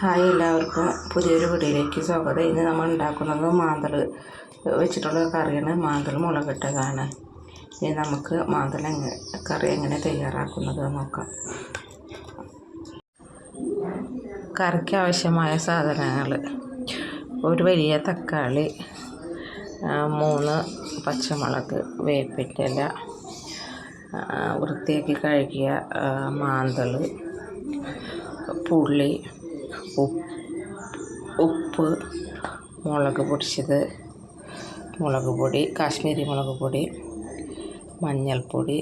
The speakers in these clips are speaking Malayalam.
ഹായ് എല്ലാവർക്കും പുതിയൊരു വീഡിയോയിലേക്ക് സ്വാഗതം. ഇന്ന് നമ്മൾ ഉണ്ടാക്കുന്നത് മാന്തൽ വെച്ചിട്ടുള്ള കറിയാണ്. മാന്തൾ മുളകിട്ടതാണ്. ഇനി നമുക്ക് മാന്തൾ എങ്ങനെ കറി എങ്ങനെ തയ്യാറാക്കുന്നത് നോക്കാം. കറിക്ക് ആവശ്യമായ സാധനങ്ങൾ. ഒരു വലിയ തക്കാളി മൂന്ന് പച്ചമുളക് വേപ്പിന്റെ വൃത്തിയാക്കി കഴുകിയ മാന്തൽ പുള്ളി പുളി ഉപ്പ്. മുളക് പൊടിച്ചത് മുളക് പൊടി കാശ്മീരി മുളക് പൊടി മഞ്ഞൾപ്പൊടി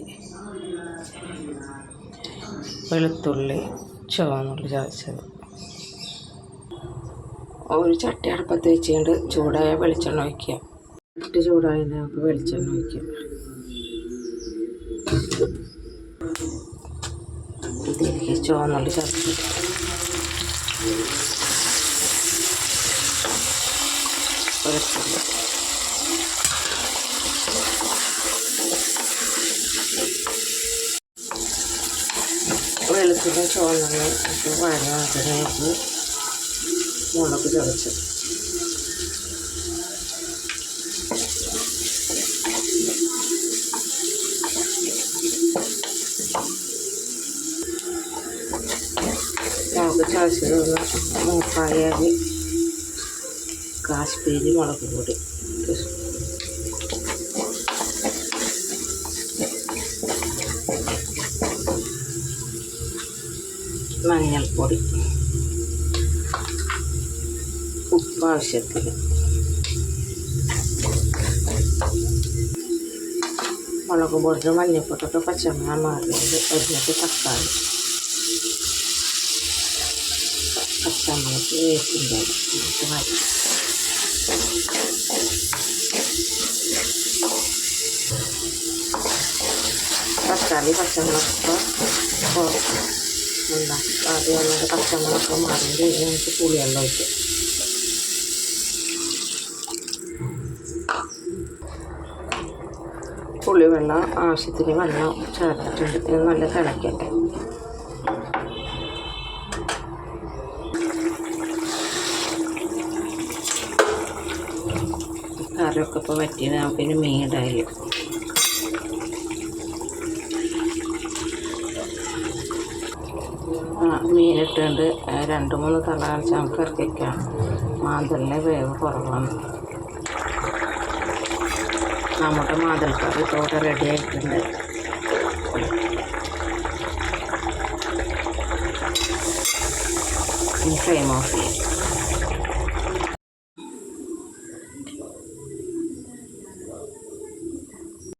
വെളുത്തുള്ളി ചുവന്നുള്ളി ചതച്ചത്. ഒരു ചട്ടി അടുപ്പത്ത് വെച്ചുകൊണ്ട് ചൂടായ വെളിച്ചെണ്ണ ഒഴിക്കുക. ഇട്ട് ചൂടായ നമുക്ക് വെളിച്ചെണ്ണ ഒഴിക്കുക ചുവന്നുള്ളി ചതച്ചത് വെളുത്തുള്ളി വെളുത്തുള്ളി ചുവന്നുള്ളി ഇട്ട് വഴങ്ങാത്തിലേക്ക് മുളക് ചതച്ചത് മുളക് ചതച്ചതൊന്ന് മൂപ്പായാൽ കാശ്മീരി മുളക് പൊടി മഞ്ഞൾപ്പൊടി. ഉപ്പ് ആവശ്യത്തിന് മുളക് പൊടി മഞ്ഞൾപ്പൊട്ടൊക്കെ പച്ചമണം മാറിയത് എന്നിട്ട് തക്കാളി. പച്ചമുളക് വേപ്പിന്റെ ഇട്ട് വഴറ്റി തക്കാളി പച്ചമുളകൊക്കെ എന്താ അത് എന്നിട്ട് പച്ചമുളകൊക്കെ മാറി ഇനി നമുക്ക് പുളിയെല്ലാം ഒഴിക്കാം പുളിവെള്ളം ആവശ്യത്തിന് വെള്ളം ചേർത്തിട്ടുണ്ട് നല്ല തിളക്കട്ടെ കറിയൊക്കെ ഇപ്പോൾ പറ്റിയത് നമുക്കിനി മീടായി ആ മീനിട്ടുണ്ട് രണ്ട് മൂന്ന് തള കാണിച്ച് നമുക്ക് ഇറക്കിക്കാം മാതലിന്റെ വേവ് കുറവാണ്. നമ്മുടെ മാതൽ തോട്ടം തോടെ റെഡി ആയിട്ടുണ്ട്. ഫ്ലെയിം ഓഫ് ചെയ്യാം.